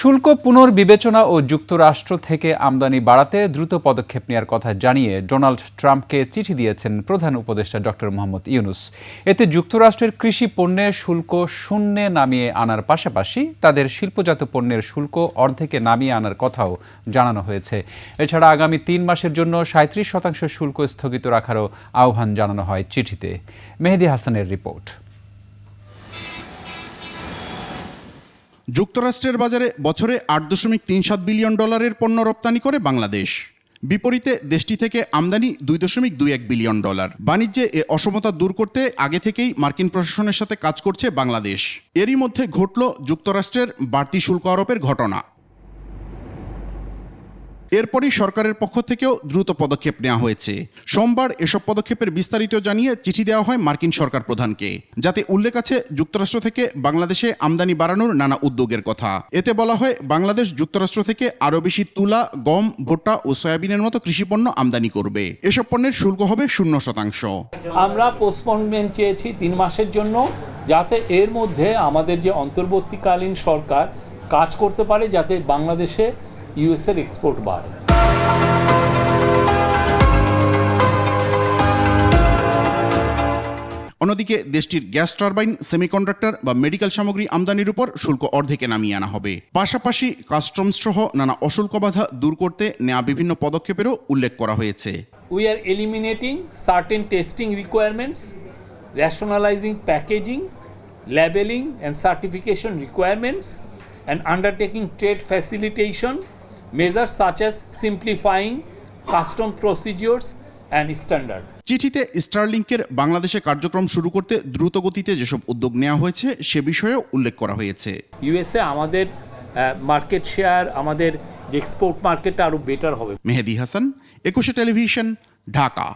শুল্ক পুনর্বিবেচনা ও যুক্তরাষ্ট্র থেকে আমদানি বাড়াতে দ্রুত পদক্ষেপ নেওয়ার কথা জানিয়ে ডোনাল্ড ট্রাম্পকে চিঠি দিয়েছেন প্রধান উপদেষ্টা ডক্টর মোহাম্মদ ইউনুস। এতে যুক্তরাষ্ট্রের কৃষি পণ্যের শুল্ক শূন্যে নামিয়ে আনার পাশাপাশি তাদের শিল্পজাত পণ্যের শুল্ক অর্ধেকে নামিয়ে আনার কথাও জানানো হয়েছে। এছাড়া আগামী তিন মাসের জন্য সাঁত্রিশ শতাংশ শুল্ক স্থগিত রাখারও আহ্বান জানানো হয় চিঠিতে। মেহেদি হাসানের রিপোর্ট। যুক্তরাষ্ট্রের বাজারে বছরে আট দশমিক তিন সাত বিলিয়ন ডলারের পণ্য রপ্তানি করে বাংলাদেশ। বিপরীতে দেশটি থেকে আমদানি দুই দশমিক দুই এক বিলিয়ন ডলার। বাণিজ্যে এ অসমতা দূর করতে আগে থেকেই মার্কিন প্রশাসনের সাথে কাজ করছে বাংলাদেশ। এরই মধ্যে ঘটল যুক্তরাষ্ট্রের বাড়তি শুল্ক আরোপের ঘটনা। এরপরই সরকারের পক্ষ থেকেও দ্রুত পদক্ষেপ নেওয়া হয়েছে। সোমবার এসব পদক্ষেপের বিস্তারিত জানিয়ে চিঠি দেওয়া হয় মার্কিন সরকার প্রধানকে, যাতে উল্লেখ আছে যুক্তরাষ্ট্র থেকে বাংলাদেশে আমদানি বাড়ানোর নানা উদ্যোগের কথা। এতে বলা হয়, বাংলাদেশ যুক্তরাষ্ট্র থেকে আরও বেশি তুলা, গম, ভুট্টা ও সয়াবিনের মতো কৃষিপণ্য আমদানি করবে। এসব পণ্যের শুল্ক হবে শূন্য শতাংশ। আমরা পোস্টপনমেন্ট চেয়েছি তিন মাসের জন্য, যাতে এর মধ্যে আমাদের যে অন্তর্বর্তীকালীন সরকার কাজ করতে পারে, যাতে বাংলাদেশে ইউএসের এক্সপোর্ট বাড়ে অন্যদিকে দেশটির গ্যাস টার্বাইন সেমিকন্ডাক্টর বা মেডিকেল সামগ্রী আমদানির উপর শুল্ক অর্ধেকে নামিয়ে আনা হবে। পাশাপাশি কাস্টমস সহ নানা অশুল্ক বাধা দূর করতে নেওয়া বিভিন্ন পদক্ষেপেরও উল্লেখ করা হয়েছে। We are eliminating certain testing requirements rationalising packaging labelling and certification requirements and undertaking trade facilitation measures such as simplifying custom procedures and standard. চিঠিতে স্টারলিংকের বাংলাদেশে কার্যক্রম শুরু করতে দ্রুত গতিতে যেসব উদ্যোগ নেওয়া হয়েছে সে বিষয়েও উল্লেখ করা হয়েছে। ইউএসএ আমাদের মার্কেট শেয়ার আমাদের এক্সপোর্ট মার্কেটটা আরও বেটার হবে। মেহেদি হাসান একুশে টেলিভিশন ঢাকা।